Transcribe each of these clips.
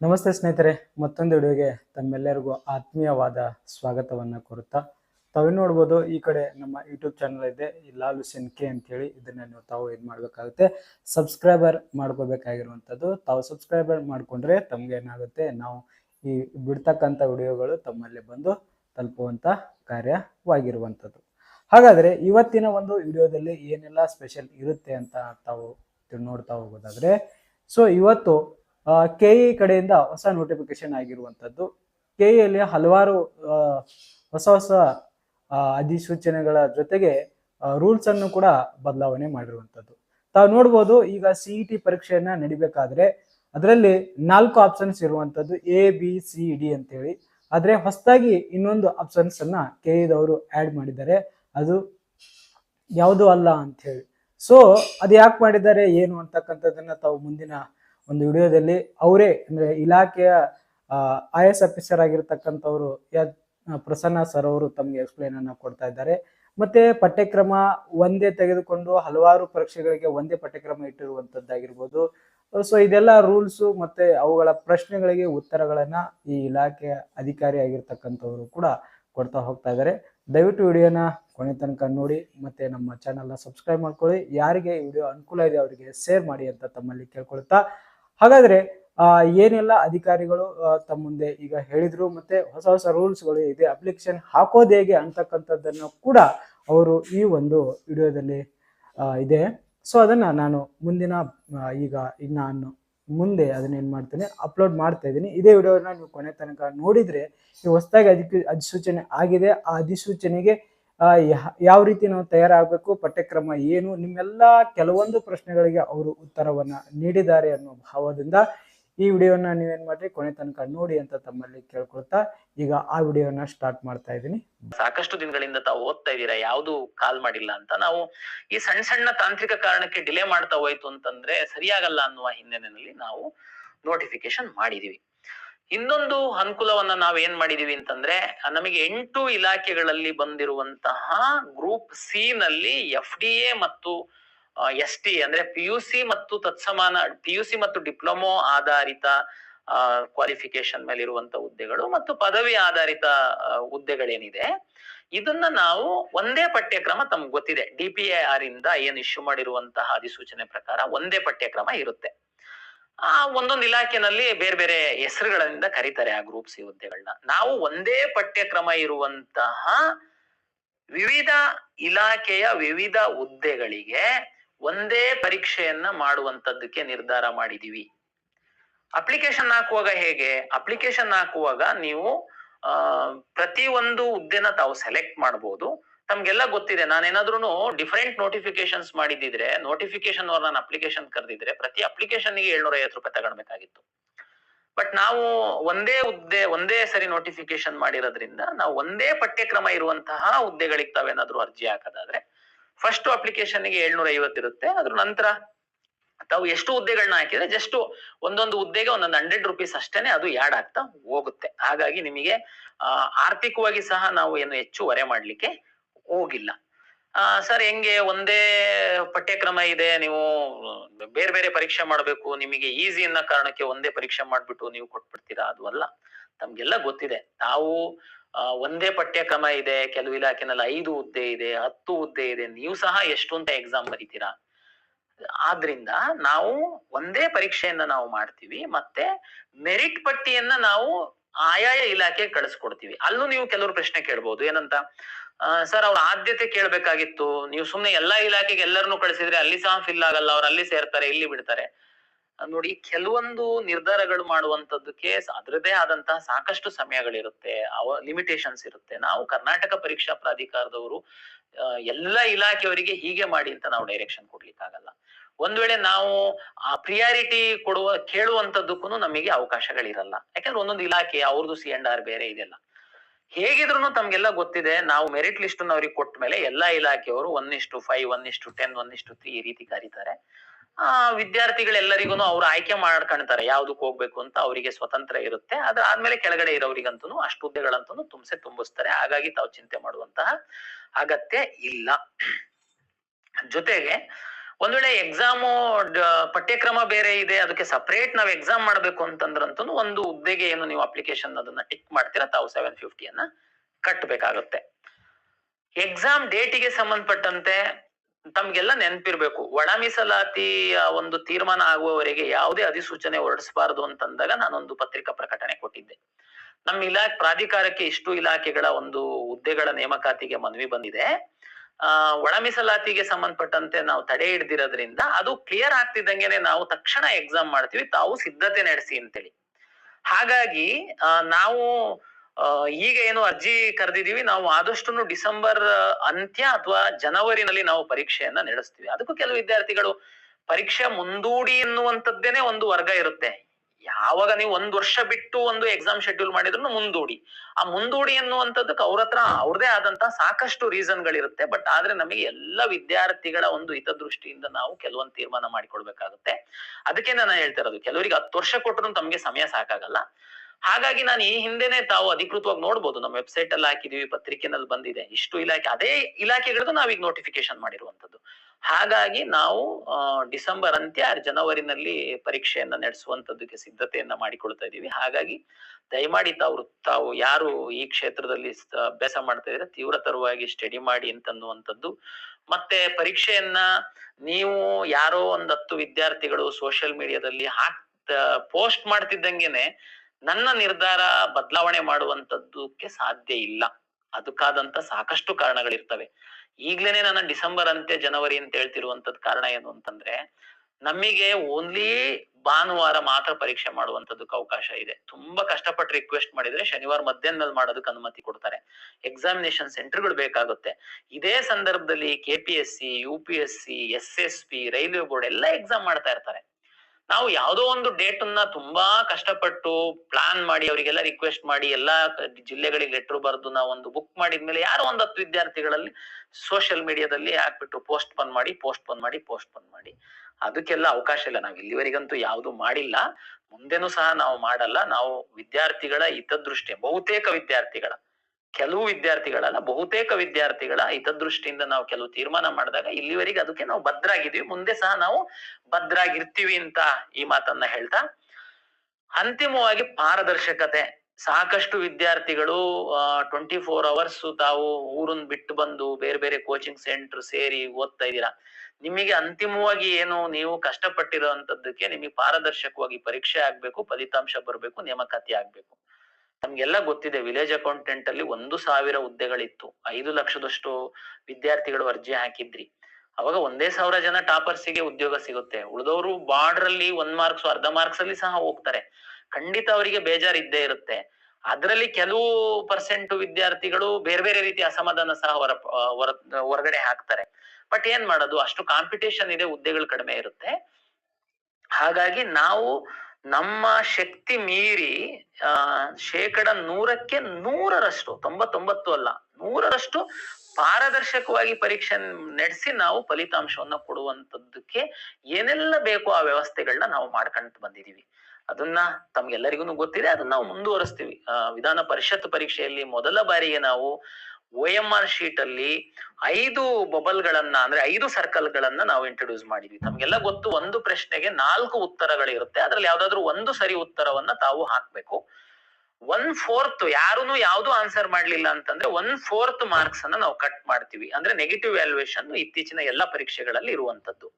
ನಮಸ್ತೆ ಸ್ನೇಹಿತರೆ, ಮತ್ತೊಂದು ವಿಡಿಯೋಗೆ ತಮ್ಮೆಲ್ಲರಿಗೂ ಆತ್ಮೀಯವಾದ ಸ್ವಾಗತವನ್ನು ಕೋರುತ್ತಾ ತಾವೇ ನೋಡ್ಬೋದು ಈ ಕಡೆ ನಮ್ಮ ಯೂಟ್ಯೂಬ್ ಚಾನಲ್ ಇದೆ ಲಾಲು ಹುಸೇನ್ ಕೆ ಅಂತೇಳಿ ಇದನ್ನ ನೀವು ತಾವು ಇದು ಮಾಡಬೇಕಾಗುತ್ತೆ. ಸಬ್ಸ್ಕ್ರೈಬರ್ ಮಾಡ್ಕೋಬೇಕಾಗಿರುವಂಥದ್ದು ತಾವು ಸಬ್ಸ್ಕ್ರೈಬರ್ ಮಾಡಿಕೊಂಡ್ರೆ ತಮ್ಗೆ ಏನಾಗುತ್ತೆ, ನಾವು ಈ ಬಿಡ್ತಕ್ಕಂಥ ವಿಡಿಯೋಗಳು ತಮ್ಮಲ್ಲಿ ಬಂದು ತಲುಪುವಂಥ ಕಾರ್ಯವಾಗಿರುವಂಥದ್ದು ಹಾಗಾದರೆ ಇವತ್ತಿನ ಒಂದು ವಿಡಿಯೋದಲ್ಲಿ ಏನೆಲ್ಲ ಸ್ಪೆಷಲ್ ಇರುತ್ತೆ ಅಂತ ತಾವು ನೋಡ್ತಾ ಹೋಗೋದಾದರೆ ಸೊ ಇವತ್ತು ಕೆ ಇ ಕಡೆಯಿಂದ ಹೊಸ ನೋಟಿಫಿಕೇಶನ್ ಆಗಿರುವಂಥದ್ದು. ಕೆ ಇಯಲ್ಲಿ ಹಲವಾರು ಹೊಸ ಹೊಸ ಅಧಿಸೂಚನೆಗಳ ಜೊತೆಗೆ ರೂಲ್ಸ್ ಅನ್ನು ಕೂಡ ಬದಲಾವಣೆ ಮಾಡಿರುವಂಥದ್ದು. ತಾವು ನೋಡ್ಬೋದು, ಈಗ ಸಿ ಇ ಟಿ ಪರೀಕ್ಷೆಯನ್ನ ನಡಿಬೇಕಾದ್ರೆ ಅದರಲ್ಲಿ ನಾಲ್ಕು ಆಪ್ಷನ್ಸ್ ಇರುವಂಥದ್ದು ಎ ಬಿ ಸಿ ಡಿ ಅಂತೇಳಿ. ಆದರೆ ಹೊಸದಾಗಿ ಇನ್ನೊಂದು ಆಪ್ಷನ್ಸ್ ಅನ್ನ ಕೆ ಇದವರು ಆ್ಯಡ್ ಮಾಡಿದ್ದಾರೆ. ಅದು ಯಾವುದು ಅಲ್ಲ ಅಂತ ಹೇಳಿ ಸೊ ಅದು ಯಾಕೆ ಮಾಡಿದ್ದಾರೆ, ಏನು ಅಂತಕ್ಕಂಥದ್ದನ್ನ ತಾವು ಮುಂದಿನ ಒಂದು ವಿಡಿಯೋದಲ್ಲಿ ಅವರೇ, ಅಂದ್ರೆ ಇಲಾಖೆಯ ಐ ಎಸ್ ಆಫೀಸರ್ ಆಗಿರ್ತಕ್ಕಂಥವ್ರು ಪ್ರಸನ್ನ ಸರ್ ಅವರು ತಮಗೆ ಎಕ್ಸ್ಪ್ಲೇನ್ ಅನ್ನ ಕೊಡ್ತಾ ಇದ್ದಾರೆ. ಮತ್ತೆ ಪಠ್ಯಕ್ರಮ ಒಂದೇ ತೆಗೆದುಕೊಂಡು ಹಲವಾರು ಪರೀಕ್ಷೆಗಳಿಗೆ ಒಂದೇ ಪಠ್ಯಕ್ರಮ ಇಟ್ಟಿರುವಂತದ್ದಾಗಿರ್ಬೋದು ಸೊ ಇದೆಲ್ಲ ರೂಲ್ಸು ಮತ್ತೆ ಅವುಗಳ ಪ್ರಶ್ನೆಗಳಿಗೆ ಉತ್ತರಗಳನ್ನ ಈ ಇಲಾಖೆಯ ಅಧಿಕಾರಿ ಆಗಿರ್ತಕ್ಕಂಥವ್ರು ಕೂಡ ಕೊಡ್ತಾ ಹೋಗ್ತಾ ಇದ್ದಾರೆ. ದಯವಿಟ್ಟು ವಿಡಿಯೋನ ಕೊನೆ ತನಕ ನೋಡಿ, ಮತ್ತೆ ನಮ್ಮ ಚಾನಲ್ನ ಸಬ್ಸ್ಕ್ರೈಬ್ ಮಾಡ್ಕೊಳ್ಳಿ. ಯಾರಿಗೆ ಈ ವಿಡಿಯೋ ಅನುಕೂಲ ಇದೆ ಅವರಿಗೆ ಶೇರ್ ಮಾಡಿ ಅಂತ ತಮ್ಮಲ್ಲಿ ಕೇಳ್ಕೊಳ್ತಾ ಹಾಗಾದ್ರೆ ಆ, ಏನೆಲ್ಲ ಅಧಿಕಾರಿಗಳು ತಮ್ಮ ಮುಂದೆ ಈಗ ಹೇಳಿದ್ರು ಮತ್ತೆ ಹೊಸ ಹೊಸ ರೂಲ್ಸ್ಗಳು ಇದೆ ಅಪ್ಲಿಕೇಶನ್ ಹಾಕೋದು ಹೇಗೆ ಅಂತಕ್ಕಂಥದ್ದನ್ನು ಕೂಡ ಅವರು ಈ ಒಂದು ವಿಡಿಯೋದಲ್ಲಿ ಇದೆ. ಸೊ ಅದನ್ನ ನಾನು ಮುಂದಿನ ಈಗ ಈಗ ನಾನು ಮುಂದೆ ಅದನ್ನ ಏನ್ ಮಾಡ್ತೇನೆ ಅಪ್ಲೋಡ್ ಮಾಡ್ತಾ ಇದ್ದೀನಿ. ಇದೇ ವಿಡಿಯೋನ ನೀವು ಕೊನೆ ತನಕ ನೋಡಿದ್ರೆ ಈ ಹೊಸದಾಗಿ ಅಧಿಕ ಅಧಿಸೂಚನೆ ಆಗಿದೆ ಆ ಅಧಿಸೂಚನೆಗೆ ಯಾವ ರೀತಿ ನಾವು ತಯಾರಾಗಬೇಕು, ಪಠ್ಯಕ್ರಮ ಏನು, ನಿಮ್ಮೆಲ್ಲ ಕೆಲವೊಂದು ಪ್ರಶ್ನೆಗಳಿಗೆ ಅವರು ಉತ್ತರವನ್ನು ನೀಡಿದ್ದಾರೆ ಅನ್ನೋ ಭಾವದಿಂದ ಈ ವಿಡಿಯೋನ ನೀವೇನ್ ಮಾಡ್ರಿ, ಕೊನೆ ತನಕ ನೋಡಿ ಅಂತ ತಮ್ಮಲ್ಲಿ ಕೇಳ್ಕೊಳ್ತಾ ಈಗ ಆ ವಿಡಿಯೋನ ಸ್ಟಾರ್ಟ್ ಮಾಡ್ತಾ ಇದ್ದೀನಿ. ಸಾಕಷ್ಟು ದಿನಗಳಿಂದ ತಾವು ಓದ್ತಾ ಇದ್ದೀರಾ, ಯಾವುದು ಕಾಲ್ ಮಾಡಿಲ್ಲ ಅಂತ? ನಾವು ಈ ಸಣ್ಣ ಸಣ್ಣ ತಾಂತ್ರಿಕ ಕಾರಣಕ್ಕೆ ಡಿಲೇ ಮಾಡ್ತಾ ಹೋಯ್ತು ಅಂತಂದ್ರೆ ಸರಿಯಾಗಲ್ಲ ಅನ್ನುವ ಹಿನ್ನೆಲೆಯಲ್ಲಿ ನಾವು ನೋಟಿಫಿಕೇಶನ್ ಮಾಡಿದೀವಿ. ಇನ್ನೊಂದು ಅನುಕೂಲವನ್ನ ನಾವ್ ಏನ್ ಮಾಡಿದೀವಿ ಅಂತಂದ್ರೆ, ನಮಗೆ ಎಂಟು ಇಲಾಖೆಗಳಲ್ಲಿ ಬಂದಿರುವಂತಹ ಗ್ರೂಪ್ ಸಿ ನಲ್ಲಿ ಎಫ್ ಡಿ ಎ ಮತ್ತು ಎಸ್ ಟಿ ಅಂದ್ರೆ ಪಿ ಯು ಸಿ ಮತ್ತು ತತ್ಸಮಾನ ಪಿ ಯು ಸಿ ಮತ್ತು ಡಿಪ್ಲೊಮೊ ಆಧಾರಿತ ಕ್ವಾಲಿಫಿಕೇಶನ್ ಮೇಲೆ ಇರುವಂತ ಹುದ್ದೆಗಳು ಮತ್ತು ಪದವಿ ಆಧಾರಿತ ಹುದ್ದೆಗಳೇನಿದೆ. ಇದನ್ನ ನಾವು ಒಂದೇ ಪಠ್ಯಕ್ರಮ ತಮ್ಗೆ ಗೊತ್ತಿದೆ. ಡಿ ಪಿ ಎ ಆರ್ ಇಂದ ಏನ್ ಇಶ್ಯೂ ಮಾಡಿರುವಂತಹ ಅಧಿಸೂಚನೆ ಪ್ರಕಾರ ಒಂದೇ ಪಠ್ಯಕ್ರಮ ಇರುತ್ತೆ. ಆ ಒಂದೊಂದು ಇಲಾಖೆನಲ್ಲಿ ಬೇರೆ ಬೇರೆ ಹೆಸರುಗಳಿಂದ ಕರೀತಾರೆ ಆ ಗ್ರೂಪ್ ಸಿ ಹುದ್ದೆಗಳನ್ನ ನಾವು ಒಂದೇ ಪಠ್ಯಕ್ರಮ ಇರುವಂತಹ ವಿವಿಧ ಇಲಾಖೆಯ ವಿವಿಧ ಹುದ್ದೆಗಳಿಗೆ ಒಂದೇ ಪರೀಕ್ಷೆಯನ್ನ ಮಾಡುವಂತದ್ದಕ್ಕೆ ನಿರ್ಧಾರ ಮಾಡಿದೀವಿ. ಅಪ್ಲಿಕೇಶನ್ ಹಾಕುವಾಗ ಹೇಗೆ? ಅಪ್ಲಿಕೇಶನ್ ಹಾಕುವಾಗ ನೀವು ಪ್ರತಿ ಒಂದು ಹುದ್ದೆನ ತಾವು ಸೆಲೆಕ್ಟ್ ಮಾಡಬಹುದು ತಮ್ಗೆಲ್ಲ ಗೊತ್ತಿದೆ. ನಾನೇನಾದ್ರೂ ಡಿಫರೆಂಟ್ ನೋಟಿಫಿಕೇಶನ್ಸ್ ಮಾಡಿದ್ರೆ ನೋಟಿಫಿಕೇಶನ್ ಅವ್ರ ನಾನು ಅಪ್ಲಿಕೇಶನ್ ಕರೆದಿದ್ರೆ ಪ್ರತಿ ಅಪ್ಲಿಕೇಶನ್ಗೆ ಏಳ್ನೂರ ಐವತ್ತು ರೂಪಾಯಿ ತಗೊಳ್ಬೇಕಾಗಿತ್ತು. ಬಟ್ ನಾವು ಒಂದೇ ಹುದ್ದೆ, ಒಂದೇ ಸರಿ ನೋಟಿಫಿಕೇಶನ್ ಮಾಡಿರೋದ್ರಿಂದ ನಾವು ಒಂದೇ ಪಠ್ಯಕ್ರಮ ಇರುವಂತಹ ಹುದ್ದೆಗಳಿಗೆ ತಾವೇನಾದ್ರೂ ಅರ್ಜಿ ಹಾಕೋದಾದ್ರೆ ಫಸ್ಟ್ ಅಪ್ಲಿಕೇಶನ್ಗೆ ಏಳ್ನೂರ ಐವತ್ತು ಇರುತ್ತೆ. ಅದ್ರ ನಂತರ ತಾವು ಎಷ್ಟು ಹುದ್ದೆಗಳನ್ನ ಹಾಕಿದ್ರೆ ಜಸ್ಟ್ ಒಂದೊಂದು ಹುದ್ದೆಗೆ ಒಂದೊಂದು ಹಂಡ್ರೆಡ್ ರುಪೀಸ್ ಅಷ್ಟೇನೆ ಅದು ಯಾಡ್ ಆಗ್ತಾ ಹೋಗುತ್ತೆ. ಹಾಗಾಗಿ ನಿಮಗೆ ಆರ್ಥಿಕವಾಗಿ ಸಹ ನಾವು ಏನು ಹೆಚ್ಚು ಹೊರೆ ಮಾಡ್ಲಿಕ್ಕೆ ಹೋಗಿಲ್ಲ. ಸರ್, ಹೆಂಗೆ ಒಂದೇ ಪಠ್ಯಕ್ರಮ ಇದೆ, ನೀವು ಬೇರೆ ಬೇರೆ ಪರೀಕ್ಷೆ ಮಾಡಬೇಕು, ನಿಮಗೆ ಈಸಿ ಅನ್ನೋ ಕಾರಣಕ್ಕೆ ಒಂದೇ ಪರೀಕ್ಷೆ ಮಾಡಿಬಿಟ್ಟು ನೀವು ಕೊಟ್ಬಿಡ್ತೀರಾ? ಅದು ಅಲ್ಲ. ತಮ್ಗೆಲ್ಲ ಗೊತ್ತಿದೆ. ತಾವು ಒಂದೇ ಪಠ್ಯಕ್ರಮ ಇದೆ, ಕೆಲವು ಇಲಾಖೆನಲ್ಲಿ ಐದು ಹುದ್ದೆ ಇದೆ, ಹತ್ತು ಹುದ್ದೆ ಇದೆ, ನೀವು ಸಹ ಎಷ್ಟು ಅಂತ ಎಕ್ಸಾಮ್ ಬರೀತೀರಾ? ಆದ್ರಿಂದ ನಾವು ಒಂದೇ ಪರೀಕ್ಷೆಯನ್ನ ನಾವು ಮಾಡ್ತೀವಿ, ಮತ್ತೆ ಮೆರಿಟ್ ಪಟ್ಟಿಯನ್ನ ನಾವು ಆಯಾಯ ಇಲಾಖೆ ಕಳಿಸ್ಕೊಡ್ತೀವಿ. ಅಲ್ಲೂ ನೀವು ಕೆಲವರು ಪ್ರಶ್ನೆ ಕೇಳ್ಬೋದು. ಏನಂತ? ಸರ್, ಅವ್ರ ಆದ್ಯತೆ ಕೇಳ್ಬೇಕಾಗಿತ್ತು. ನೀವು ಸುಮ್ನೆ ಎಲ್ಲಾ ಇಲಾಖೆಗೆ ಎಲ್ಲರನ್ನು ಕಳಿಸಿದ್ರೆ ಅಲ್ಲಿ ಸಹ ಫಿಲ್ ಆಗಲ್ಲ, ಅವ್ರು ಅಲ್ಲಿ ಸೇರ್ತಾರೆ, ಇಲ್ಲಿ ಬಿಡ್ತಾರೆ. ನೋಡಿ, ಕೆಲವೊಂದು ನಿರ್ಧಾರಗಳು ಮಾಡುವಂತದ್ದಕ್ಕೆ ಕೇಸ್ ಅದರದೇ ಆದಂತಹ ಸಾಕಷ್ಟು ಸಮಯಗಳಿರುತ್ತೆ. ಅವ ಲಿಮಿಟೇಷನ್ಸ್ ಇರುತ್ತೆ. ನಾವು ಕರ್ನಾಟಕ ಪರೀಕ್ಷಾ ಪ್ರಾಧಿಕಾರದವರು ಎಲ್ಲ ಇಲಾಖೆಯವರಿಗೆ ಹೀಗೆ ಮಾಡಿ ಅಂತ ನಾವು ಡೈರೆಕ್ಷನ್ ಕೊಡ್ಲಿಕ್ಕಾಗಲ್ಲ. ಒಂದ್ ವೇಳೆ ನಾವು ಆ ಪ್ರಿಯಾರಿಟಿ ಕೊಡುವ ಕೇಳುವಂತದ್ದಕ್ಕೂ ನಮಗೆ ಅವಕಾಶಗಳಿರಲ್ಲ. ಯಾಕಂದ್ರೆ ಒಂದೊಂದು ಇಲಾಖೆ, ಅವ್ರದ್ದು ಸಿ ಅಂಡ್ ಆರ್ ಬೇರೆ ಇದೆಲ್ಲ. ಹೇಗಿದ್ರು ತಮ್ಗೆಲ್ಲ ಗೊತ್ತಿದೆ, ನಾವು ಮೆರಿಟ್ ಲಿಸ್ಟ್ ಅವ್ರಿಗೆ ಕೊಟ್ಟ ಮೇಲೆ ಎಲ್ಲಾ ಇಲಾಖೆಯವರು ಒನ್ ಇಷ್ಟು ಫೈವ್ ಒನ್ ಇಷ್ಟು ಟೆನ್ ಒನ್ ಇಷ್ಟು ತ್ರೀ ಈ ರೀತಿ ಕರೀತಾರೆ. ಆ ವಿದ್ಯಾರ್ಥಿಗಳೆಲ್ಲರಿಗೂ ಅವ್ರು ಆಯ್ಕೆ ಮಾಡ್ಕೊಳ್ತಾರೆ ಯಾವ್ದಕ್ ಹೋಗ್ಬೇಕು ಅಂತ ಅವರಿಗೆ ಸ್ವತಂತ್ರ ಇರುತ್ತೆ. ಅದಾದ್ಮೇಲೆ ಕೆಳಗಡೆ ಇರೋರಿಗಂತೂ ಅಷ್ಟು ಹುದ್ದೆಗಳಂತೂ ತುಂಬಸೆ ತುಂಬಿಸ್ತಾರೆ. ಹಾಗಾಗಿ ತಾವು ಚಿಂತೆ ಮಾಡುವಂತಹ ಅಗತ್ಯ ಇಲ್ಲ. ಜೊತೆಗೆ ಒಂದ್ ವೇಳೆ ಎಕ್ಸಾಮು ಪಠ್ಯಕ್ರಮ ಬೇರೆ ಇದೆ, ಅದಕ್ಕೆ ಸಪರೇಟ್ ನಾವು ಎಕ್ಸಾಮ್ ಮಾಡಬೇಕು ಅಂತಂದ್ರಂತೂ ಒಂದು ಹುದ್ದೆಗೆ ಏನು ನೀವು ಅಪ್ಲಿಕೇಶನ್ ಅದನ್ನ ಟಿಕ್ ಮಾಡ್ತೀರಾ, ತಾವು ಸೆವೆನ್ ಫಿಫ್ಟಿಯನ್ನ ಕಟ್ಟಬೇಕಾಗುತ್ತೆ ಎಕ್ಸಾಮ್ ಡೇಟಿಗೆ ಸಂಬಂಧಪಟ್ಟಂತೆ ತಮ್ಗೆಲ್ಲ ನೆನಪಿರ್ಬೇಕು. ಒಳ ಮೀಸಲಾತಿಯ ಒಂದು ತೀರ್ಮಾನ ಆಗುವವರೆಗೆ ಯಾವುದೇ ಅಧಿಸೂಚನೆ ಹೊರಡಿಸಬಾರದು ಅಂತಂದಾಗ ನಾನೊಂದು ಪತ್ರಿಕಾ ಪ್ರಕಟಣೆ ಕೊಟ್ಟಿದ್ದೆ. ನಮ್ಮ ಇಲಾಖೆ, ಪ್ರಾಧಿಕಾರಕ್ಕೆ ಇಷ್ಟು ಇಲಾಖೆಗಳ ಒಂದು ಹುದ್ದೆಗಳ ನೇಮಕಾತಿಗೆ ಮನವಿ ಬಂದಿದೆ. ಒಳ ಮೀಸಲಾತಿಗೆ ಸಂಬಂಧಪಟ್ಟಂತೆ ನಾವು ತಡೆ ಹಿಡ್ದಿರೋದ್ರಿಂದ ಅದು ಕ್ಲಿಯರ್ ಆಗ್ತಿದ್ದಂಗೆನೆ ನಾವು ತಕ್ಷಣ ಎಕ್ಸಾಮ್ ಮಾಡ್ತೀವಿ, ತಾವು ಸಿದ್ಧತೆ ನಡೆಸಿ ಅಂತೇಳಿ. ಹಾಗಾಗಿ ನಾವು ಈಗ ಏನು ಅರ್ಜಿ ಕರೆದಿದೀವಿ ನಾವು ಆದಷ್ಟು ಡಿಸೆಂಬರ್ ಅಂತ್ಯ ಅಥವಾ ಜನವರಿನಲ್ಲಿ ನಾವು ಪರೀಕ್ಷೆಯನ್ನ ನಡೆಸ್ತೀವಿ. ಅದಕ್ಕೂ ಕೆಲವು ವಿದ್ಯಾರ್ಥಿಗಳು ಪರೀಕ್ಷೆ ಮುಂದೂಡಿ ಎನ್ನುವಂಥದ್ದೇನೆ ಒಂದು ವರ್ಗ ಇರುತ್ತೆ. ಯಾವಾಗ ನೀವು ಒಂದ್ ವರ್ಷ ಬಿಟ್ಟು ಒಂದು ಎಕ್ಸಾಮ್ ಶೆಡ್ಯೂಲ್ ಮಾಡಿದ್ರು ಮುಂದೂಡಿ. ಆ ಮುಂದೂಡಿ ಅನ್ನುವಂಥದ್ದಕ್ಕೆ ಅವ್ರ ಹತ್ರ ಅವ್ರದೇ ಆದಂತಹ ಸಾಕಷ್ಟು ರೀಸನ್ ಗಳಿರುತ್ತೆ ಬಟ್ ಆದ್ರೆ ನಮಗೆ ಎಲ್ಲ ವಿದ್ಯಾರ್ಥಿಗಳ ಒಂದು ಹಿತದೃಷ್ಟಿಯಿಂದ ನಾವು ಕೆಲವೊಂದು ತೀರ್ಮಾನ ಮಾಡಿಕೊಳ್ಬೇಕಾಗುತ್ತೆ. ಅದಕ್ಕೆ ನಾನು ಹೇಳ್ತಾ ಇರೋದು, ಕೆಲವರಿಗೆ ಹತ್ತು ವರ್ಷ ಕೊಟ್ಟರು ತಮ್ಗೆ ಸಮಯ ಸಾಕಾಗಲ್ಲ. ಹಾಗಾಗಿ ನಾನು ಈ ಹಿಂದೆನೆ ತಾವು ಅಧಿಕೃತವಾಗಿ ನೋಡ್ಬೋದು. ನಮ್ಮ ವೆಬ್ಸೈಟ್ ಅಲ್ಲಿ ಹಾಕಿದೀವಿ, ಪತ್ರಿಕೆನಲ್ಲಿ ಬಂದಿದೆ. ಇಷ್ಟು ಇಲಾಖೆ, ಅದೇ ಇಲಾಖೆಗಳದ್ದು ನಾವೀಗ ನೋಟಿಫಿಕೇಶನ್ ಮಾಡಿರುವಂತದ್ದು ಹಾಗಾಗಿ ನಾವು ಡಿಸೆಂಬರ್ ಅಂತ್ಯ ಜನವರಿನಲ್ಲಿ ಪರೀಕ್ಷೆಯನ್ನ ನಡೆಸುವಂತದ್ದಕ್ಕೆ ಸಿದ್ಧತೆಯನ್ನ ಮಾಡಿಕೊಳ್ತಾ ಇದೀವಿ ಹಾಗಾಗಿ ದಯಮಾಡಿ ತಾವು ತಾವು ಯಾರು ಈ ಕ್ಷೇತ್ರದಲ್ಲಿ ಅಭ್ಯಾಸ ಮಾಡ್ತಾ ಇದ್ರೆ ತೀವ್ರತರವಾಗಿ ಸ್ಟಡಿ ಮಾಡಿ ಅಂತನ್ನುವಂಥದ್ದು. ಮತ್ತೆ ಪರೀಕ್ಷೆಯನ್ನ ನೀವು ಯಾರೋ ಒಂದ್ ಹತ್ತು ವಿದ್ಯಾರ್ಥಿಗಳು ಸೋಷಿಯಲ್ ಮೀಡಿಯಾದಲ್ಲಿ ಹಾಕ್ ಪೋಸ್ಟ್ ಮಾಡ್ತಿದ್ದಂಗೆನೆ ನನ್ನ ನಿರ್ಧಾರ ಬದಲಾವಣೆ ಮಾಡುವಂತದ್ದಕ್ಕೆ ಸಾಧ್ಯ ಇಲ್ಲ. ಅದಕ್ಕಾದಂತ ಸಾಕಷ್ಟು ಕಾರಣಗಳಿರ್ತವೆ. ಈಗ್ಲೇನೆ ನನ್ನ ಡಿಸೆಂಬರ್ ಅಂತೆ ಜನವರಿ ಅಂತ ಹೇಳ್ತಿರುವಂತದ್ ಕಾರಣ ಏನು ಅಂತಂದ್ರೆ, ನಮಗೆ ಓನ್ಲಿ ಭಾನುವಾರ ಮಾತ್ರ ಪರೀಕ್ಷೆ ಮಾಡುವಂತದಕ್ಕೆ ಅವಕಾಶ ಇದೆ. ತುಂಬಾ ಕಷ್ಟಪಟ್ಟು ರಿಕ್ವೆಸ್ಟ್ ಮಾಡಿದ್ರೆ ಶನಿವಾರ ಮಧ್ಯಾಹ್ನದಲ್ಲಿ ಮಾಡೋದಕ್ಕೆ ಅನುಮತಿ ಕೊಡ್ತಾರೆ. ಎಕ್ಸಾಮಿನೇಷನ್ ಸೆಂಟರ್ಗಳು ಬೇಕಾಗುತ್ತೆ. ಇದೇ ಸಂದರ್ಭದಲ್ಲಿ K P S C U P S C S S P railway board ಎಲ್ಲ ಎಕ್ಸಾಮ್ ಮಾಡ್ತಾ ಇರ್ತಾರೆ. ನಾವು ಯಾವುದೋ ಒಂದು ಡೇಟ್ ಅನ್ನ ತುಂಬಾ ಕಷ್ಟಪಟ್ಟು ಪ್ಲಾನ್ ಮಾಡಿ, ಅವರಿಗೆಲ್ಲ ರಿಕ್ವೆಸ್ಟ್ ಮಾಡಿ, ಎಲ್ಲಾ ಜಿಲ್ಲೆಗಳಿಗೆ ಲೆಟರ್ ಬರೆದು ನಾವು ಒಂದು ಬುಕ್ ಮಾಡಿದ್ಮೇಲೆ ಯಾರೋ ಒಂದು ಹತ್ತು ವಿದ್ಯಾರ್ಥಿಗಳಲ್ಲಿ ಸೋಷಿಯಲ್ ಮೀಡಿಯಾದಲ್ಲಿ ಹಾಕ್ಬಿಟ್ಟು ಪೋಸ್ಟ್ ಪನ್ ಮಾಡಿ ಪೋಸ್ಟ್ ಪನ್ ಮಾಡಿ ಪೋಸ್ಟ್ ಪನ್ ಮಾಡಿ. ಅದಕ್ಕೆಲ್ಲ ಅವಕಾಶ ಇಲ್ಲ. ನಾವು ಇಲ್ಲಿವರೆಗಂತೂ ಯಾವುದು ಮಾಡಿಲ್ಲ. ಮುಂದೆನೂ ಸಹ ನಾವು ಮಾಡಲ್ಲ. ನಾವು ವಿದ್ಯಾರ್ಥಿಗಳ ಹಿತದೃಷ್ಟಿ, ಬಹುತೇಕ ವಿದ್ಯಾರ್ಥಿಗಳ ಕೆಲವು ವಿದ್ಯಾರ್ಥಿಗಳಲ್ಲ, ಬಹುತೇಕ ವಿದ್ಯಾರ್ಥಿಗಳ ಹಿತದೃಷ್ಟಿಯಿಂದ ನಾವು ಕೆಲವು ತೀರ್ಮಾನ ಮಾಡಿದಾಗ ಇಲ್ಲಿವರೆಗೆ ಅದಕ್ಕೆ ನಾವು ಭದ್ರಾಗಿದ್ದೀವಿ. ಮುಂದೆ ಸಹ ನಾವು ಭದ್ರಾಗಿರ್ತೀವಿ ಅಂತ ಈ ಮಾತನ್ನ ಹೇಳ್ತಾ, ಅಂತಿಮವಾಗಿ ಪಾರದರ್ಶಕತೆ. ಸಾಕಷ್ಟು ವಿದ್ಯಾರ್ಥಿಗಳು ಟ್ವೆಂಟಿ ಫೋರ್ ಅವರ್ಸ್ ತಾವು ಊರನ್ನ ಬಿಟ್ಟು ಬಂದು ಬೇರೆ ಬೇರೆ ಕೋಚಿಂಗ್ ಸೆಂಟರ್ ಸೇರಿ ಓದ್ತಾ ಇದ್ದೀರಾ? ನಿಮಗೆ ಅಂತಿಮವಾಗಿ ಏನು ನೀವು ಕಷ್ಟಪಟ್ಟಿರೋಂಥದ್ದಕ್ಕೆ ನಿಮಗೆ ಪಾರದರ್ಶಕವಾಗಿ ಪರೀಕ್ಷೆ ಆಗ್ಬೇಕು, ಫಲಿತಾಂಶ ಬರಬೇಕು, ನೇಮಕಾತಿ ಆಗ್ಬೇಕು. ನಮ್ಗೆಲ್ಲ ಗೊತ್ತಿದೆ ವಿಲೇಜ್ ಅಕೌಂಟೆಂಟ್ ಅಲ್ಲಿ ಒಂದು ಸಾವಿರ ಹುದ್ದೆಗಳಿತ್ತು. ಐದು ಲಕ್ಷದಷ್ಟು ವಿದ್ಯಾರ್ಥಿಗಳು ಅರ್ಜಿ ಹಾಕಿದ್ರಿ. ಅವಾಗ ಒಂದೇ ಸಾವಿರ ಜನ ಟಾಪರ್ಸಿಗೆ ಉದ್ಯೋಗ ಸಿಗುತ್ತೆ. ಉಳಿದವರು ಬಾರ್ಡರ್ ಅಲ್ಲಿ ಒಂದ್ ಮಾರ್ಕ್ಸ್ ಅರ್ಧ ಮಾರ್ಕ್ಸ್ ಅಲ್ಲಿ ಸಹ ಹೋಗ್ತಾರೆ. ಖಂಡಿತ ಅವರಿಗೆ ಬೇಜಾರ್ ಇದ್ದೇ ಇರುತ್ತೆ. ಅದರಲ್ಲಿ ಕೆಲವು ಪರ್ಸೆಂಟ್ ವಿದ್ಯಾರ್ಥಿಗಳು ಬೇರೆ ಬೇರೆ ರೀತಿಯ ಅಸಮಾಧಾನ ಸಹ ಹೊರ ಹೊರಗಡೆ ಹಾಕ್ತಾರೆ. ಬಟ್ ಏನ್ ಮಾಡೋದು? ಅಷ್ಟು ಕಾಂಪಿಟೇಷನ್ ಇದೆ, ಹುದ್ದೆಗಳು ಕಡಿಮೆ ಇರುತ್ತೆ. ಹಾಗಾಗಿ ನಾವು ನಮ್ಮ ಶಕ್ತಿ ಮೀರಿ, ಆ, ಶೇಕಡ ನೂರಕ್ಕೆ ನೂರರಷ್ಟು, ತೊಂಬತ್ತೊಂಬತ್ತು ಅಲ್ಲ, ನೂರರಷ್ಟು ಪಾರದರ್ಶಕವಾಗಿ ಪರೀಕ್ಷೆ ನಡೆಸಿ ನಾವು ಫಲಿತಾಂಶವನ್ನ ಕೊಡುವಂತದ್ದಕ್ಕೆ ಏನೆಲ್ಲ ಬೇಕೋ ಆ ವ್ಯವಸ್ಥೆಗಳನ್ನ ನಾವು ಮಾಡ್ಕೊಂತ ಬಂದಿದೀವಿ. ಅದನ್ನ ತಮ್ಗೆಲ್ಲರಿಗೂ ಗೊತ್ತಿದೆ, ಅದನ್ನ ನಾವು ಮುಂದುವರಿಸ್ತೀವಿ. ವಿಧಾನ ಪರಿಷತ್ ಪರೀಕ್ಷೆಯಲ್ಲಿ ಮೊದಲ ಬಾರಿಗೆ ನಾವು ಒ ಎಂ ಆರ್ ಶೀಟ್ ಅಲ್ಲಿ ಐದು ಬಬಲ್ ಗಳನ್ನ, ಅಂದ್ರೆ ಐದು ಸರ್ಕಲ್ ಗಳನ್ನ ನಾವು ಇಂಟ್ರೊಡ್ಯೂಸ್ ಮಾಡಿದ್ವಿ. ತಮ್ಗೆಲ್ಲ ಗೊತ್ತು ಒಂದು ಪ್ರಶ್ನೆಗೆ ನಾಲ್ಕು ಉತ್ತರಗಳಿರುತ್ತೆ ಅದ್ರಲ್ಲಿ ಯಾವ್ದಾದ್ರು ಒಂದು ಸರಿ ಉತ್ತರವನ್ನ ತಾವು ಹಾಕ್ಬೇಕು. ಒನ್ ಫೋರ್ತ್ ಯಾರು ಯಾವ್ದು ಆನ್ಸರ್ ಮಾಡ್ಲಿಲ್ಲ ಅಂತಂದ್ರೆ ಒನ್ ಫೋರ್ತ್ ಮಾರ್ಕ್ಸ್ ಅನ್ನ ನಾವು ಕಟ್ ಮಾಡ್ತೀವಿ. ಅಂದ್ರೆ ನೆಗೆಟಿವ್ ವ್ಯಾಲ್ಯೂಯೇಷನ್ ಇತ್ತೀಚಿನ ಎಲ್ಲಾ ಪರೀಕ್ಷೆಗಳಲ್ಲಿ ಇರುವಂತದ್ದು.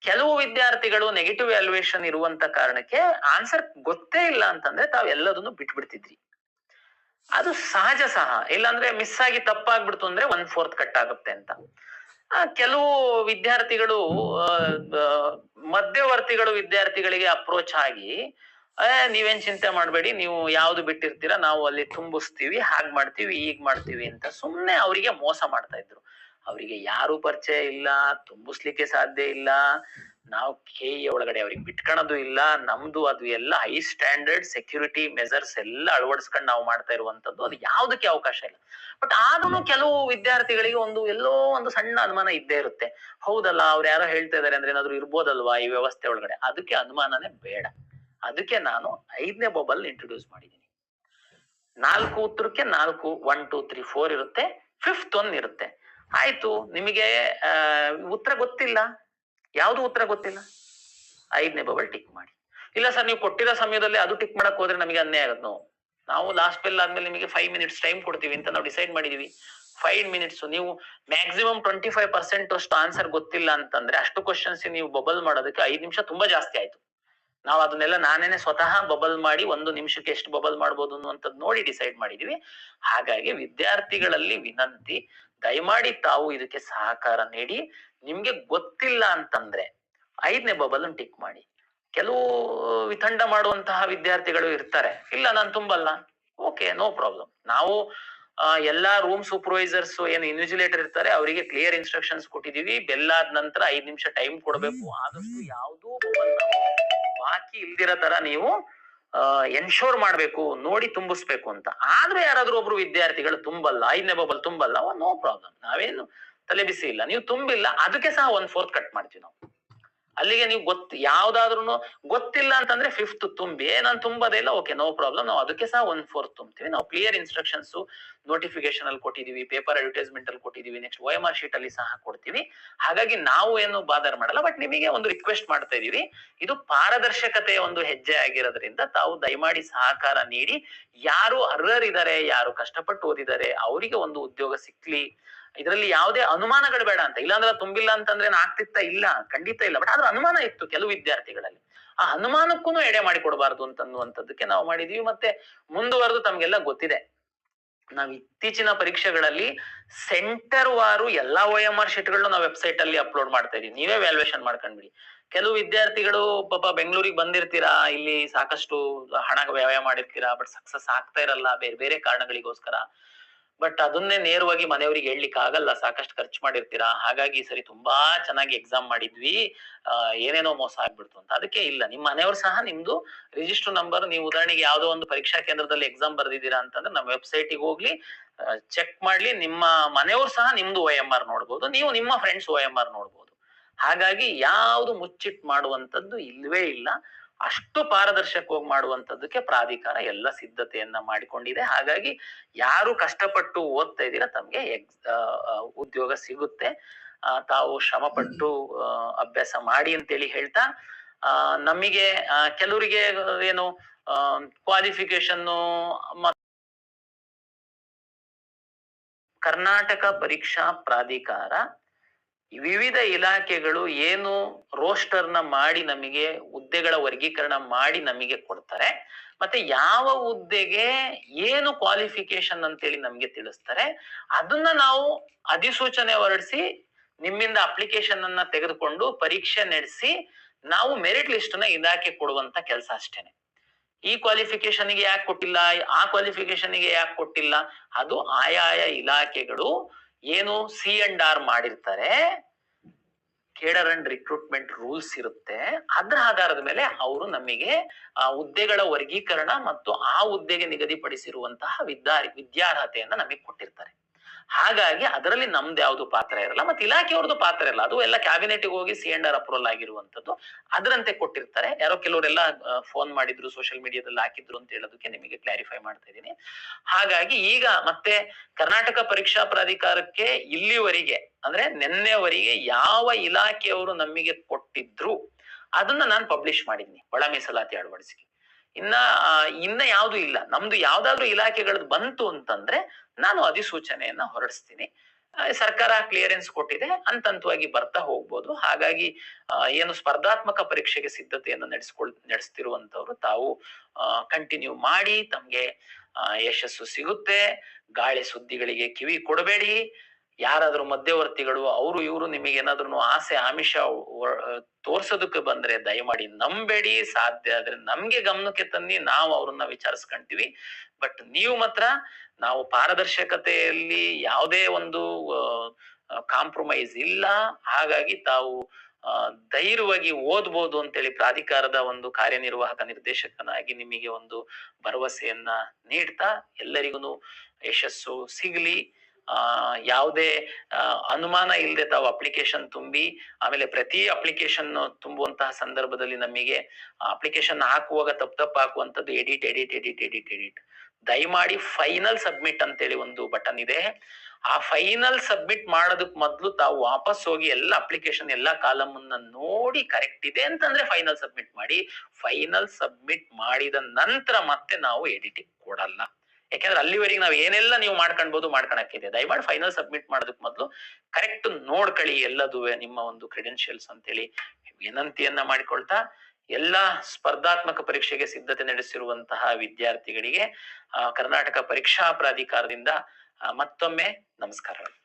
ಕೆಲವು ವಿದ್ಯಾರ್ಥಿಗಳು ನೆಗೆಟಿವ್ ವ್ಯಾಲ್ಯೂಯೇಷನ್ ಇರುವಂತ ಕಾರಣಕ್ಕೆ ಆನ್ಸರ್ ಗೊತ್ತೇ ಇಲ್ಲ ಅಂತಂದ್ರೆ ತಾವೆಲ್ಲದನ್ನು ಬಿಟ್ಬಿಡ್ತಿದ್ರಿ. ಅದು ಸಹಜ ಸಹ. ಇಲ್ಲಾಂದ್ರೆ ಮಿಸ್ ಆಗಿ ತಪ್ಪಾಗ್ಬಿಡ್ತು ಅಂದ್ರೆ ಒನ್ ಫೋರ್ತ್ ಕಟ್ ಆಗುತ್ತೆ ಅಂತ. ಕೆಲವು ವಿದ್ಯಾರ್ಥಿಗಳು ಮಧ್ಯವರ್ತಿಗಳು ವಿದ್ಯಾರ್ಥಿಗಳಿಗೆ ಅಪ್ರೋಚ್ ಆಗಿ ನೀವೇನ್ ಚಿಂತೆ ಮಾಡಬೇಡಿ, ನೀವು ಯಾವ್ದು ಬಿಟ್ಟಿರ್ತೀರಾ, ನಾವು ಅಲ್ಲಿ ತುಂಬಿಸ್ತೀವಿ, ಹಾಗ್ ಮಾಡ್ತೀವಿ, ಹೀಗ್ ಮಾಡ್ತೀವಿ ಅಂತ ಸುಮ್ನೆ ಅವರಿಗೆ ಮೋಸ ಮಾಡ್ತಾ ಇದ್ರು. ಅವರಿಗೆ ಯಾರು ಪರಿಚಯ ಇಲ್ಲ, ತುಂಬಿಸ್ಲಿಕ್ಕೆ ಸಾಧ್ಯ ಇಲ್ಲ. ನಾವು ಕೆ ಒಳಗಡೆ ಅವ್ರಿಗೆ ಬಿಟ್ಕೊಳೋದು ಇಲ್ಲ, ನಮ್ದು ಅದು ಎಲ್ಲ ಹೈ ಸ್ಟ್ಯಾಂಡರ್ಡ್ ಸೆಕ್ಯೂರಿಟಿ ಮೆಜರ್ಸ್ ಎಲ್ಲ ಅಳವಡಿಸ್ಕೊಂಡು ನಾವು ಮಾಡ್ತಾ ಇರುವಂತದ್ದು ಅದು ಯಾವ್ದಕ್ಕೆ ಅವಕಾಶ ಇಲ್ಲ. ಬಟ್ ಆದ್ರೂ ಕೆಲವು ವಿದ್ಯಾರ್ಥಿಗಳಿಗೆ ಒಂದು ಎಲ್ಲೋ ಒಂದು ಸಣ್ಣ ಅನುಮಾನ ಇದ್ದೇ ಇರುತ್ತೆ. ಹೌದಲ್ಲ, ಅವ್ರು ಯಾರೋ ಹೇಳ್ತಾ ಇದಾರೆ ಅಂದ್ರೆ ಏನಾದ್ರು ಇರ್ಬೋದಲ್ವಾ ಈ ವ್ಯವಸ್ಥೆ ಒಳಗಡೆ? ಅದಕ್ಕೆ ಅನುಮಾನನೇ ಬೇಡ. ಅದಕ್ಕೆ ನಾನು ಐದನೇ ಬಬಲ್ ಇಂಟ್ರೊಡ್ಯೂಸ್ ಮಾಡಿದ್ದೀನಿ ನಾಲ್ಕು ಉತ್ತರಕ್ಕೆ ನಾಲ್ಕು ಒನ್ ಟೂ ತ್ರೀ ಫೋರ್ ಇರುತ್ತೆ ಫಿಫ್ತ್ ಒನ್ ಇರುತ್ತೆ. ಆಯ್ತು, ನಿಮಗೆ ಉತ್ತರ ಗೊತ್ತಿಲ್ಲ. ಯಾವ್ದು ಉತ್ತರ ಗೊತ್ತಿಲ್ಲ? ಐದನೇ ಬಬಲ್ ಟಿಕ್ ಮಾಡಿ. ಇಲ್ಲ ಸರ್, ನೀವು ಕೊಟ್ಟಿರೋ ಸಮಯದಲ್ಲಿ ಅದು ಟಿಕ್ ಮಾಡಕ್ ಹೋದ್ರೆ ನಮಗೆ ಅನ್ಯಾಯ ಆಗುತ್ತೆ ನಾವು. ನಾವು ಲಾಸ್ಟ್ ಬೆಲ್ ಆದ್ಮೇಲೆ ನಿಮಗೆ ಫೈವ್ ಮಿನಿಟ್ಸ್ ಟೈಮ್ ಕೊಡ್ತೀವಿ ಅಂತ ನಾವು ಡಿಸೈಡ್ ಮಾಡಿದೀವಿ. ಫೈವ್ ಮಿನಿಟ್ಸ್ ನೀವು ಮ್ಯಾಕ್ಸಿಮಮ್ ಟ್ವೆಂಟಿ ಫೈವ್ ಪರ್ಸೆಂಟ್ ಅಷ್ಟು ಆನ್ಸರ್ ಗೊತ್ತಿಲ್ಲ ಅಂತಂದ್ರೆ ಅಷ್ಟು ಕ್ವಶನ್ಸ್ ನೀವು ಬಬಲ್ ಮಾಡೋದಕ್ಕೆ ಐದು ನಿಮಿಷ ತುಂಬಾ ಜಾಸ್ತಿ ಆಯ್ತು. ನಾವು ಅದನ್ನೆಲ್ಲ ನಾನೇನೆ ಸ್ವತಃ ಬಬಲ್ ಮಾಡಿ ಒಂದು ನಿಮಿಷಕ್ಕೆ ಎಷ್ಟು ಬಬಲ್ ಮಾಡ್ಬೋದು ಅನ್ನುವಂಥದ್ದು ನೋಡಿ ಡಿಸೈಡ್ ಮಾಡಿದೀವಿ. ಹಾಗಾಗಿ ವಿದ್ಯಾರ್ಥಿಗಳಲ್ಲಿ ವಿನಂತಿ, ದಯಮಾಡಿ ತಾವು ಇದಕ್ಕೆ ಸಹಕಾರ ನೀಡಿ ನಿಮ್ಗೆ ಗೊತ್ತಿಲ್ಲ ಅಂತಂದ್ರೆ ಐದನೇ ಬಬಲ್ ಟಿಕ್ ಮಾಡಿ. ಕೆಲವು ವಿತಂಡ ಮಾಡುವಂತಹ ವಿದ್ಯಾರ್ಥಿಗಳು ಇರ್ತಾರೆ. ಇಲ್ಲ, ನಾನು ತುಂಬಲ್ಲ. ಓಕೆ ನೋ ಪ್ರಾಬ್ಲಮ್ ನಾವು ಎಲ್ಲಾ ರೂಮ್ ಸೂಪರ್ವೈಸರ್ಸ್ ಏನು ಇನ್ವಿಜಿಲೇಟರ್ ಇರ್ತಾರೆ, ಅವರಿಗೆ ಕ್ಲಿಯರ್ ಇನ್ಸ್ಟ್ರಕ್ಷನ್ಸ್ ಕೊಟ್ಟಿದೀವಿ. ಬೆಲ್ಲಾದ ನಂತರ ಐದು ನಿಮಿಷ ಟೈಮ್ ಕೊಡಬೇಕು. ಆದಷ್ಟು ಯಾವುದೂ ಬಾಕಿ ಇಲ್ದಿರೋ ತರ ನೀವು ಎನ್ಶೋರ್ ಮಾಡ್ಬೇಕು, ನೋಡಿ ತುಂಬಿಸ್ಬೇಕು ಅಂತ. ಆದ್ರೆ ಯಾರಾದ್ರೂ ಒಬ್ರು ವಿದ್ಯಾರ್ಥಿಗಳು ತುಂಬಲ್ಲ, ಐದನೇ ಬಬಲ್ ತುಂಬಲ್ಲ ನೋ ಪ್ರಾಬ್ಲಮ್ ನಾವೇನು ತಲೆ ಬಿಸಿ ಇಲ್ಲ ನೀವು ತುಂಬಿಲ್ಲ, ಅದಕ್ಕೆ ಸಹ ಒನ್ ಫೋರ್ತ್ ಕಟ್ ಮಾಡ್ತೀವಿ ನಾವು. ಅಲ್ಲಿಗೆ ನೀವು ಗೊತ್ತ ಯಾವ್ದಾದ್ರು ಗೊತ್ತಿಲ್ಲ ಅಂತಂದ್ರೆ ಫಿಫ್ತ್ ತುಂಬಿ, ನಾನು ತುಂಬದೇ ಇಲ್ಲ ಓಕೆ ನೋ ಪ್ರಾಬ್ಲಮ್ ನಾವು ಅದಕ್ಕೆ ಸಹ ಒಂದ್ ಫೋರ್ತ್ ತುಂಬ್ತೀವಿ. ನಾವು ಕ್ಲಿಯರ್ ಇನ್ಸ್ಟ್ರಕ್ಷನ್ಸ್ ನೋಟಿಫಿಕೇಶನ್ ಅಲ್ಲಿ ಕೊಟ್ಟಿದೀವಿ ಪೇಪರ್ ಅಡ್ವರ್ಟೈಸ್ಮೆಂಟ್ ಅಲ್ಲಿ ಕೊಟ್ಟಿದೀವಿ next O M R sheet ಅಲ್ಲಿ ಸಹ ಕೊಡ್ತೀವಿ. ಹಾಗಾಗಿ ನಾವು ಏನು ಬಾದರ್ ಮಾಡಲ್ಲ ಬಟ್ ನಿಮಗೆ ಒಂದು ರಿಕ್ವೆಸ್ಟ್ ಮಾಡ್ತಾ ಇದೀವಿ ಇದು ಪಾರದರ್ಶಕತೆಯ ಒಂದು ಹೆಜ್ಜೆ ಆಗಿರೋದ್ರಿಂದ ತಾವು ದಯಮಾಡಿ ಸಹಕಾರ ನೀಡಿ. ಯಾರು ಅರ್ಹರಿದ್ದಾರೆ, ಯಾರು ಕಷ್ಟಪಟ್ಟು ಓದಿದ್ದಾರೆ, ಅವರಿಗೆ ಒಂದು ಉದ್ಯೋಗ ಸಿಕ್ಲಿ ಇದರಲ್ಲಿ ಯಾವುದೇ ಅನುಮಾನಗಳು ಬೇಡ ಅಂತ. ಇಲ್ಲಾಂದ್ರೆ ತುಂಬಿಲ್ಲ ಅಂತಂದ್ರೆ ಆಗ್ತಿತ್ತ ಇಲ್ಲ. ಖಂಡಿತ ಇಲ್ಲ. ಬಟ್ ಆದ್ರೆ ಅನುಮಾನ ಇತ್ತು ಕೆಲವು ವಿದ್ಯಾರ್ಥಿಗಳಲ್ಲಿ. ಆ ಅನುಮಾನಕ್ಕೂ ಎಡೆ ಮಾಡಿ ಕೊಡಬಾರ್ದು ಅಂತನ್ನುವಂಥದ್ದಕ್ಕೆ ನಾವು ಮಾಡಿದೀವಿ. ಮತ್ತೆ ಮುಂದುವರೆದು ತಮ್ಗೆಲ್ಲ ಗೊತ್ತಿದೆ. ನಾವು ಇತ್ತೀಚಿನ ಪರೀಕ್ಷೆಗಳಲ್ಲಿ ಸೆಂಟರ್ ವಾರು ಎಲ್ಲಾ ಓ ಎಂ ಆರ್ ಶೀಟ್ಗಳನ್ನ ನಾವು ವೆಬ್ಸೈಟ್ ಅಲ್ಲಿ ಅಪ್ಲೋಡ್ ಮಾಡ್ತಾ ಇದೀವಿ. ನೀವೇ ವ್ಯಾಲ್ಯೂಯೇಷನ್ ಮಾಡ್ಕೊಂಡ್ಬಿಡಿ. ಕೆಲವು ವಿದ್ಯಾರ್ಥಿಗಳು ಪಾಪ ಬೆಂಗಳೂರಿಗೆ ಬಂದಿರ್ತೀರಾ, ಇಲ್ಲಿ ಸಾಕಷ್ಟು ಹಣ ವ್ಯಯ ಮಾಡಿರ್ತೀರಾ, ಬಟ್ ಸಕ್ಸಸ್ ಆಗ್ತಾ ಇರಲ್ಲ, ಬೇರೆ ಬೇರೆ ಕಾರಣಗಳಿಗೋಸ್ಕರ. ಬಟ್ ಅದನ್ನೇ ನೇರವಾಗಿ ಮನೆಯವರಿಗೆ ಹೇಳಲಿಕ್ಕೆ ಆಗಲ್ಲ, ಸಾಕಷ್ಟು ಖರ್ಚು ಮಾಡಿರ್ತೀರಾ? ಹಾಗಾಗಿ ಸರಿ ತುಂಬಾ ಚೆನ್ನಾಗಿ ಎಕ್ಸಾಮ್ ಮಾಡಿದ್ವಿ. ಏನೇನೋ ಮೋಸ ಆಗ್ಬಿಡ್ತು ಅಂತ. ಅದಕ್ಕೆ ಇಲ್ಲ. ನಿಮ್ಮ ಮನೆಯವ್ರು ಸಹ ನಿಮ್ದು ರಿಜಿಸ್ಟರ್ ನಂಬರ್ ನೀವು ಉದಾಹರಣೆಗೆ ಯಾವ್ದೋ ಒಂದು ಪರೀಕ್ಷಾ ಕೇಂದ್ರದಲ್ಲಿ ಎಕ್ಸಾಮ್ ಬರ್ದಿದ್ದೀರಾ ಅಂತಂದ್ರೆ ನಮ್ಮ ವೆಬ್ಸೈಟಿಗೆ ಹೋಗ್ಲಿ ಚೆಕ್ ಮಾಡ್ಲಿ. ನಿಮ್ಮ ಮನೆಯವ್ರು ಸಹ ನಿಮ್ದು ಒ ಎಂ ಆರ್ ನೋಡ್ಬೋದು. ನೀವು ನಿಮ್ಮ ಫ್ರೆಂಡ್ಸ್ ಒ ಎಂ ಆರ್ ನೋಡ್ಬೋದು. ಹಾಗಾಗಿ ಯಾವುದು ಮುಚ್ಚಿಟ್ ಮಾಡುವಂತದ್ದು ಇಲ್ವೇ ಇಲ್ಲ. ಅಷ್ಟು ಪಾರದರ್ಶಕವಾಗಿ ಮಾಡುವಂತದ್ದಕ್ಕೆ ಪ್ರಾಧಿಕಾರ ಎಲ್ಲ ಸಿದ್ಧತೆಯನ್ನ ಮಾಡಿಕೊಂಡಿದೆ. ಹಾಗಾಗಿ ಯಾರು ಕಷ್ಟಪಟ್ಟು ಓದ್ತಾ ಇದ್ದೀರಾ ತಮ್ಗೆ ಎಕ್ಸ್ ಉದ್ಯೋಗ ಸಿಗುತ್ತೆ. ತಾವು ಶ್ರಮಪಟ್ಟು ಪಟ್ಟು ಅಭ್ಯಾಸ ಮಾಡಿ ಅಂತೇಳಿ ಹೇಳ್ತಾ ಆ, ನಮಗೆ ಕೆಲವರಿಗೆ ಏನು ಕ್ವಾಲಿಫಿಕೇಶನ್ ಕರ್ನಾಟಕ ಪರೀಕ್ಷಾ ಪ್ರಾಧಿಕಾರ ವಿವಿಧ ಇಲಾಖೆಗಳು ಏನು ರೋಸ್ಟರ್ನ ಮಾಡಿ ನಮಗೆ, ಹುದ್ದೆಗಳ ವರ್ಗೀಕರಣ ಮಾಡಿ ನಮಗೆ ಕೊಡ್ತಾರೆ. ಮತ್ತೆ ಯಾವ ಹುದ್ದೆಗೆ ಏನು ಕ್ವಾಲಿಫಿಕೇಶನ್ ಅಂತೇಳಿ ನಮ್ಗೆ ತಿಳಿಸ್ತಾರೆ, ಅದನ್ನ ನಾವು ಅಧಿಸೂಚನೆ ಹೊರಡಿಸಿ, ನಿಮ್ಮಿಂದ ಅಪ್ಲಿಕೇಶನ್ ಅನ್ನ ತೆಗೆದುಕೊಂಡು ಪರೀಕ್ಷೆ ನಡೆಸಿ, ನಾವು ಮೆರಿಟ್ ಲಿಸ್ಟ್ನ ಇಲಾಖೆ ಕೊಡುವಂತ ಕೆಲಸ ಅಷ್ಟೇನೆ. ಈ ಕ್ವಾಲಿಫಿಕೇಶನ್ಗೆ ಯಾಕೆ ಕೊಟ್ಟಿಲ್ಲ? ಆ ಕ್ವಾಲಿಫಿಕೇಶನ್ಗೆ ಯಾಕೆ ಕೊಟ್ಟಿಲ್ಲ? ಅದು ಆಯಾಯ ಇಲಾಖೆಗಳು ಏನು ಸಿ ಅಂಡ್ ಆರ್ ಮಾಡಿರ್ತಾರೆ, ಕೇಡರ್ ಅಂಡ್ ರಿಕ್ರೂಟ್ಮೆಂಟ್ ರೂಲ್ಸ್ ಇರುತ್ತೆ. ಅದರ ಆಧಾರದ ಮೇಲೆ ಅವರು ನಮಗೆ, ಆ ಹುದ್ದೆಗಳ ವರ್ಗೀಕರಣ ಮತ್ತು ಆ ಹುದ್ದೆಗೆ ನಿಗದಿಪಡಿಸಿರುವಂತಹ ವಿದ್ಯಾ ವಿದ್ಯಾರ್ಹತೆಯನ್ನ ನಮಗೆ ಕೊಟ್ಟಿರ್ತಾರೆ. ಹಾಗಾಗಿ ಅದರಲ್ಲಿ ನಮ್ದು ಯಾವ್ದು ಪಾತ್ರ ಇರಲ್ಲ, ಮತ್ತೆ ಇಲಾಖೆಯವ್ರದ್ದು ಪಾತ್ರ ಇರಲ್ಲ. ಅದು ಎಲ್ಲ ಕ್ಯಾಬಿನೆಟ್ ಹೋಗಿ ಸಿ ಅಂಡ್ ಆರ್ ಅಪ್ರೂವಲ್ ಆಗಿರುವಂತದ್ದು ಅದರಂತೆ ಕೊಟ್ಟಿರ್ತಾರೆ. ಯಾರೋ ಕೆಲವರೆಲ್ಲ ಫೋನ್ ಮಾಡಿದ್ರು ಸೋಷಿಯಲ್ ಮೀಡಿಯಾದಲ್ಲಿ ಹಾಕಿದ್ರು ಅಂತ ಹೇಳೋದಕ್ಕೆ ನಿಮಗೆ ಕ್ಲಾರಿಫೈ ಮಾಡ್ತಾ ಇದ್ದೀನಿ. ಹಾಗಾಗಿ ಈಗ ಮತ್ತೆ ಕರ್ನಾಟಕ ಪರೀಕ್ಷಾ ಪ್ರಾಧಿಕಾರಕ್ಕೆ ಇಲ್ಲಿವರೆಗೆ, ಅಂದ್ರೆ ನಿನ್ನೆವರೆಗೆ ಯಾವ ಇಲಾಖೆಯವರು ನಮಗೆ ಕೊಟ್ಟಿದ್ರು, ಅದನ್ನ ನಾನು ಪಬ್ಲಿಷ್ ಮಾಡಿದ್ದೀನಿ. ಒಳ ಮೀಸಲಾತಿ ಅಳವಡಿಸಿಕೆ. ಇನ್ನ ಇನ್ನ ಯಾವುದು ಇಲ್ಲ. ನಮ್ದು ಯಾವ್ದಾದ್ರು ಇಲಾಖೆಗಳದ್ದು ಬಂತು ಅಂತಂದ್ರೆ ನಾನು ಅಧಿಸೂಚನೆಯನ್ನ ಹೊರಡಿಸ್ತೀನಿ. ಸರ್ಕಾರ ಕ್ಲಿಯರೆನ್ಸ್ ಕೊಟ್ಟಿದೆ, ಅಂತಂತವಾಗಿ ಬರ್ತಾ ಹೋಗ್ಬೋದು. ಹಾಗಾಗಿ ಏನು ಸ್ಪರ್ಧಾತ್ಮಕ ಪರೀಕ್ಷೆಗೆ ಸಿದ್ಧತೆಯನ್ನು ನಡೆಸ್ಕೊಳ್ ನಡೆಸ್ತಿರುವಂತವ್ರು ತಾವು ಕಂಟಿನ್ಯೂ ಮಾಡಿ, ತಮ್ಗೆ ಯಶಸ್ಸು ಸಿಗುತ್ತೆ. ಗಾಳಿ ಸುದ್ದಿಗಳಿಗೆ ಕಿವಿ ಕೊಡಬೇಡಿ. ಯಾರಾದ್ರೂ ಮಧ್ಯವರ್ತಿಗಳು, ಅವರು ಇವರು ನಿಮಗೆ ಏನಾದ್ರು ಆಸೆ, ಆಮಿಷ ತೋರ್ಸೋದಕ್ಕೆ ಬಂದ್ರೆ ದಯಮಾಡಿ ನಂಬೇಡಿ, ಸಾಧ್ಯ ಆದ್ರೆ ನಮ್ಗೆ ಗಮನಕ್ಕೆ ತನ್ನಿ, ನಾವು ಅವ್ರನ್ನ ವಿಚಾರಿಸ್ಕೊಂತೀವಿ. ಬಟ್ ನೀವು ಮಾತ್ರ ನಾವು ಪಾರದರ್ಶಕತೆಯಲ್ಲಿ ಯಾವುದೇ ಒಂದು ಕಾಂಪ್ರಮೈಸ್ ಇಲ್ಲ. ಹಾಗಾಗಿ ತಾವು ಧೈರ್ಯವಾಗಿ ಓದ್ಬೋದು ಅಂತೇಳಿ ಪ್ರಾಧಿಕಾರದ ಒಂದು ಕಾರ್ಯನಿರ್ವಾಹಕ ನಿರ್ದೇಶಕನಾಗಿ ನಿಮಗೆ ಒಂದು ಭರವಸೆಯನ್ನ ನೀಡ್ತಾ ಎಲ್ಲರಿಗೂ ಯಶಸ್ಸು ಸಿಗ್ಲಿ. ಯಾವುದೇ ಅನುಮಾನ ಇಲ್ಲದೆ ತಾವು ಅಪ್ಲಿಕೇಶನ್ ತುಂಬಿ, ಆಮೇಲೆ ಪ್ರತಿ ಅಪ್ಲಿಕೇಶನ್ ತುಂಬುವಂತಹ ಸಂದರ್ಭದಲ್ಲಿ ನಮಗೆ ಅಪ್ಲಿಕೇಶನ್ ಹಾಕುವಾಗ ತಪ್ಪು ತಪ್ಪು ಹಾಕುವಂಥದ್ದು edit edit edit edit edit ದಯಮಾಡಿ ಫೈನಲ್ ಸಬ್ಮಿಟ್ ಅಂತೇಳಿ ಒಂದು ಬಟನ್ ಇದೆ. ಆ ಫೈನಲ್ ಸಬ್ಮಿಟ್ ಮಾಡೋದಕ್ ಮೊದಲು ತಾವು ವಾಪಸ್ ಹೋಗಿ ಎಲ್ಲ ಅಪ್ಲಿಕೇಶನ್ ಎಲ್ಲ ಕಾಲಮ್ ಅನ್ನ ನೋಡಿ ಕರೆಕ್ಟ್ ಇದೆ ಅಂತಂದ್ರೆ ಫೈನಲ್ ಸಬ್ಮಿಟ್ ಮಾಡಿ. ಫೈನಲ್ ಸಬ್ಮಿಟ್ ಮಾಡಿದ ನಂತರ ಮತ್ತೆ ನಾವು ಎಡಿಟಿಂಗ್ ಕೊಡಲ್ಲ. ಯಾಕಂದ್ರೆ ಅಲ್ಲಿವರೆಗೆ ನಾವು ಏನೆಲ್ಲ ನೀವು ಮಾಡ್ಕೊಳ್ಬಹುದು ಮಾಡ್ಕೊಳಕ್ಕಿದೆ ದಯಮಾಡಿ ಫೈನಲ್ ಸಬ್ಮಿಟ್ ಮಾಡೋದಕ್ಕೆ ಮೊದಲು ಕರೆಕ್ಟ್ ನೋಡ್ಕೊಳ್ಳಿ ಎಲ್ಲದುವೆ ನಿಮ್ಮ ಒಂದು ಕ್ರೆಡೆನ್ಶಿಯಲ್ಸ್ ಅಂತೇಳಿ ವಿನಂತಿಯನ್ನ ಮಾಡಿಕೊಳ್ತಾ ಎಲ್ಲ ಸ್ಪರ್ಧಾತ್ಮಕ ಪರೀಕ್ಷೆಗೆ ಸಿದ್ಧತೆ ನಡೆಸಿರುವಂತಹ ವಿದ್ಯಾರ್ಥಿಗಳಿಗೆ ಕರ್ನಾಟಕ ಪರೀಕ್ಷಾ ಪ್ರಾಧಿಕಾರದಿಂದ ಮತ್ತೊಮ್ಮೆ ನಮಸ್ಕಾರಗಳು.